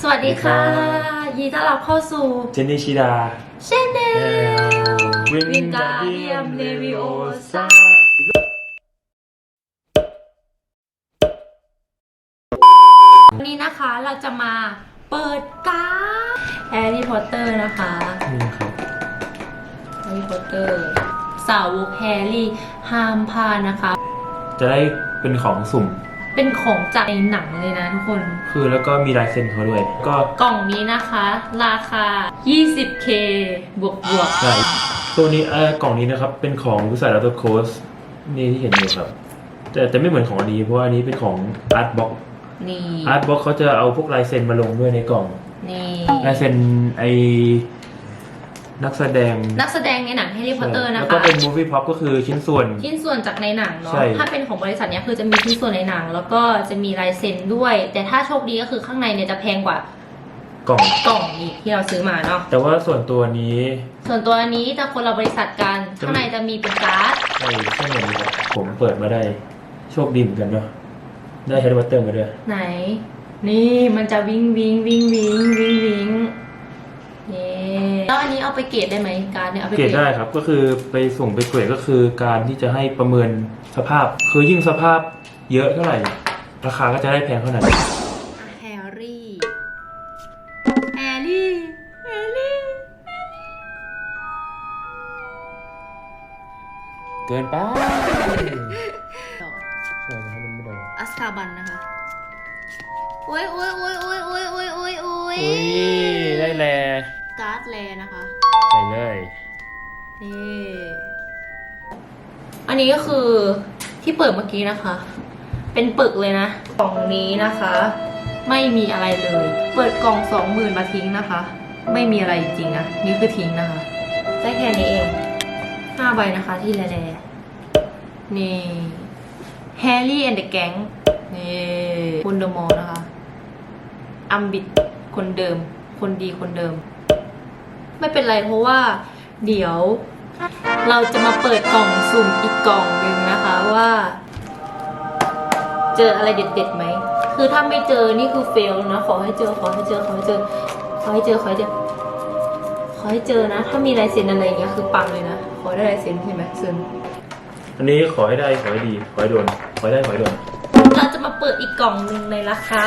สวัสดีค่ะยินดีต้อนรับเข้าสู่เจนนี่ชิดาเชนเนลวิวินนกาดาเดีเดียยมมเลเลวิวิโอโอซาซาวันนี้นะคะเราจะมาเปิดการ์ดแฮร์รี่พอตเตอร์นะคะนี่ครับแฮร์รี่พอตเตอร์สาวกแฮร์รี่ห้ามพลาดนะคะ จะได้เป็นของสุ่ม เป็นของจากในหนังเลยนะทุกคน คือแล้วก็มีลายเซ็นเขาด้วย ก็กล่องนี้นะคะ ราคา 20k บวกบวกๆใช่ตัวนี้เออกล่องนี้นะครับ เป็นของวิสัยลัตโคสนี่ที่เห็นอยู่ครับ แต่แต่ไม่เหมือนของอันนี้เพราะว่าอันนี้เป็นของอาร์ตบ็อกนี่อาร์ตบ็อกเขาจะเอาพวกลายเซ็นมาลงด้วยในกล่องนี่ลายเซ็นไอ นักแสดงนักแสดงในหนังแฮร์รี่พอตเตอร์นะแล้วคะก็เป็นมูฟวี่พ็อปก็คือชิ้นส่วน ชิ้นส่วนจากในหนังเนาะ ใช่ ถ้าเป็นของบริษัทเนี้ยคือจะมีชิ้นส่วนในหนัง แล้วก็จะมีลายเซ็นด้วย แต่ถ้าโชคดีก็คือข้างในเนี่ยจะแพงกว่ากล่อง กล่องอีกที่เราซื้อมาเนาะ แต่ว่าส่วนตัวนี้ส่วนตัวอันนี้จะคนละบริษัทกันจะมีข้างในจะมีเป็นการ์ดใช่ใช่เหมือนกันผมเปิดมาได้โชคดีเหมือนกันเนาะได้แฮร์รี่พอตเตอร์มาด้วย ไหน นี่มันจะวิงวิงวิงวิงวิงวิงเย้แล้วอันนี้าไปเกรดได้ไหมการเนี่ยเอาไปเกรดได้ครับ ก็คือไปส่งไปเกรดก็คือการที่จะให้ประเมินสภาพ คือยิ่งสภาพเยอะเท่าไหร่ ราคาก็จะได้แพงเท่านั้นแฮร์รี่แฮร์รี่แฮร์รี่เกินไปใช่อัสคาบันนะคะโอ้ยโอ้ยโอ้ยโอ้ยโอ้ยโอ้ยโอ้ยได้แลการ์ดแลนะคะ ใส่เลย นี่อันนี้ก็คือที่เปิดเมื่อกี้นะคะ เป็นปึกเลยนะ กล่องนี้นะคะ ไม่มีอะไรเลย เปิดกล่องสองหมื่นมาทิ้งนะคะ ไม่มีอะไรจริงนะนี่คือทิ้งนะคะได้แค่นี้เองห้าใบนะคะที่แลๆนี่ Harry and the Gang นี่คุณเดอมอลนะคะอัมบิดคนเดิม คนดีคนเดิม ไม่เป็นไรเพราะว่า เดี๋ยว เราจะมาเปิดกล่องสุ่มอีกกล่องหนึ่งนะคะว่า เจออะไรเด็ดๆไหมคือถ้าไม่เจอนี่คือเฟลนะ ขอให้เจอขอให้เจอขอให้เจอขอให้เจอขอให้เจอขอให้เจอนะ ถ้ามีลายเซ็นอะไรอย่างเงี้ยคือปังเลยนะขอได้ลายเซ็นใช่ไหมเซ็นอันนี้ขอให้ได้ขอให้ดีขอให้โดนขอให้ได้ขอให้โดนเราจะมาเปิดอีกกล่องหนึ่งในราคา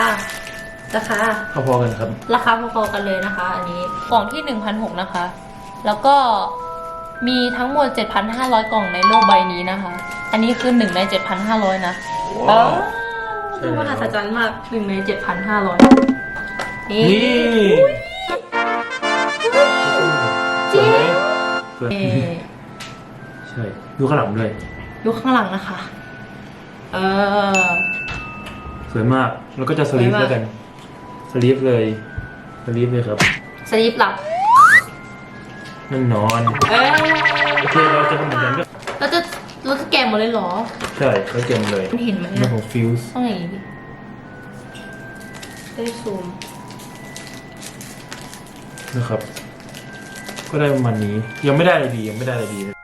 ราคาพอๆกันครับ ราคาพอๆกันเลยนะคะ อันนี้กล่องที่ 1,600นะคะ แล้วก็มีทั้งหมด 7,500 กล่องในโลกใบนี้นะคะ อันนี้คือ1ใน7,500 นะว้าวคือมหัศจรรย์มาก1ใน7,500 นี่นี่อุ๊ยสวยไหมสวยเอ่อใช่ ดูข้างหลังด้วย ดูข้างหลังนะคะ เออ สวยมาก แล้วก็จะสลีปสวยมาก แล้วกันส ลีปเลยสลีปเลยครับ สลิปหลับ นั่นนอนเอ้ยโอเคเราจะทำเหมือนกันก็เราจะเราจะแกะหมดเลยเหรอ ใช่เขาเก็บเลยมันเห็นไหมเรื่ออะงของฟิวส์ต้องอย่างนี้ดิได้ซูม นะครับ ก็ได้ประมาณนี้ ยังไม่ได้อะไรดียังไม่ได้อะไรดี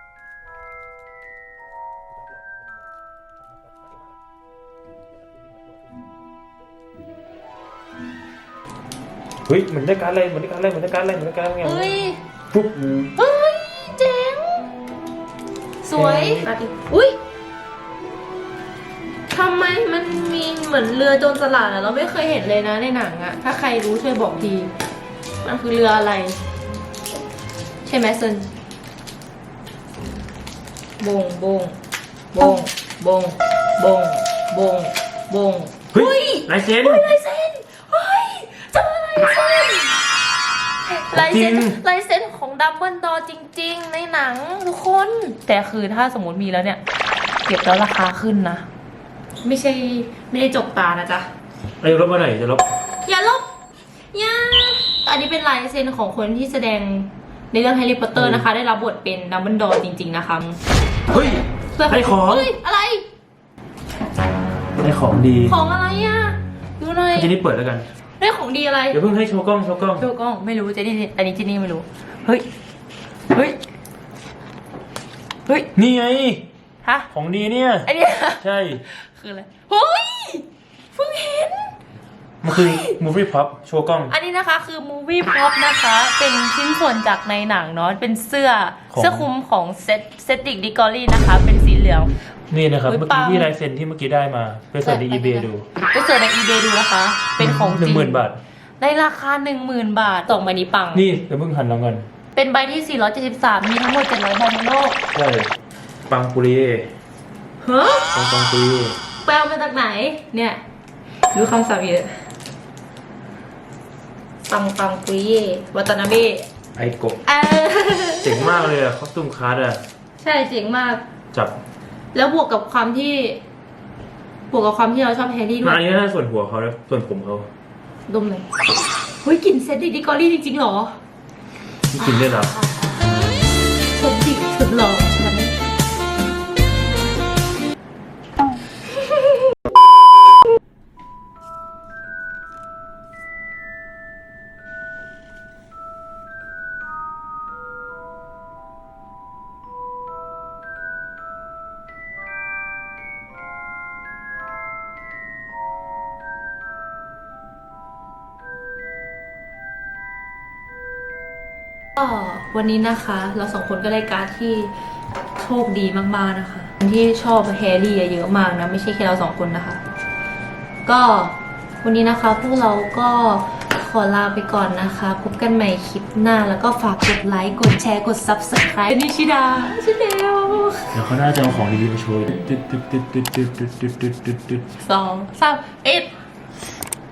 ฮ้ยเหมือนได้การดอะไรเหมือนได้การดอะไรเหมือนได้การดอะไรเหมือนได้การดอะไรเฮ้ยปุ๊บเฮ้ยเจ๋งสวยเฮ้ยอุ้ยทำไมมันมีเหมือนเรือโจรสลัดอะเราไม่เคยเห็นเลยนะในหนังอะถ้าใครรู้ช่วยบอกทีมันคือเรืออะไร ใช่ไหมเซนบงบงบงบงบงบงบงเฮ้ยลายเซ็นเฮ้ยลายเซ็นเฮ้ยเจอ ลายเซ็นลายเซ็นจริงลายเซ็นของดัมเบิลดอจริง ๆ ในหนังทุกคน แต่คือถ้าสมมติมีแล้วเนี่ย เก็บแล้วราคาขึ้นนะ ไม่ใช่ไม่ได้จกตานะจ๊ะไอ้ยลบมาหน่อยจะลบ อย่าลบอย่าอันนี้เป็นลายเซ็นของคนที่แสดงในเรื่องแฮร์รี่พอตเตอร์นะคะ ได้รับบทเป็นดัมเบิลดอจริง ๆ นะคะ เฮ้ยเพื่อให้ของเฮ้ยอะไรได้ของดี ของอะไรอะดูหน่อยให้เจนี่เปิดแล้วกัน ได้ของดีอะไรเดี๋ยวเพิ่งให้โชว์กล้องโชว์กล้อง ดูกล้องไม่รู้เจนี่อันนี้เจนี่ไม่รู้ เฮ้ย เฮ้ย เฮ้ย นี่ไง ฮะ ของดีเนี่ย ไอเนี้ยใช่ คืออะไรเฮ้ยเพิ่งเห็น มันคือ movie pop โชว์กล้อง อันนี้นะคะคือ movie prop นะคะ เป็นชิ้นส่วนจากในหนังเนาะ เป็นเสื้อของ เสื้อคลุมของเซตเซตติกดิกอรี่นะคะ เป็นสี เหลือง นี่นะครับ อุ๊ยเมื่อปักี้ง ที่ลายเซ็นที่เมื่อกี้ได้มา ไปเสิร์ชใน eBay ดูไปเสิร์ชใน eBay ดูนะคะ เป็นของหจนึ่ริงงหมื่นบาท ในราคา 10,000 บาทส่งใบนี้ปัง นี่เดี๋ยวเพิ่งหันรางวัลเป็นใบที่ 473 มีทั้งหมด 700ใบในโลกใช่ปังปุริเย่เฮ้ยปังปังปุริเย่แปลมาจากไหน เนี่ยรู้คำศัพท์เยอะปังปังปุยเย่วัตนาเบะไอโกะเออ เจ๋งมากเลยอะคอสตูมคาร์ดอะใช่เจ๋งมาก จับ แล้วบวกกับความที่บวกกับความที่เราชอบแฮร์รี่ด้วมาอัยนนี้น่าส่วนหัวเขานะส่วนผมเขาดมเลยเฮ้ยกลิ่นเซตดิดิกอรี่จริงๆเหรอที่กินได้เหรอสุดดิสุดหล่อ ก็วันนี้นะคะ เราสองคนก็ได้การที่โชคดีมากๆนะคะที่ชอบแฮร์รี่เยอะมากนะ ไม่ใช่แค่เราสองคนนะคะ ก็วันนี้นะคะพวกเราก็ขอลาไปก่อนนะคะ พบกันใหม่คลิปหน้า แล้วก็ฝากกดไลค์ กดแชร์ กด subscribe นิชิดาชิเดลเดี๋ยวเขาน่าจะเอาของดีๆมาโชว์สองสามเอ็ด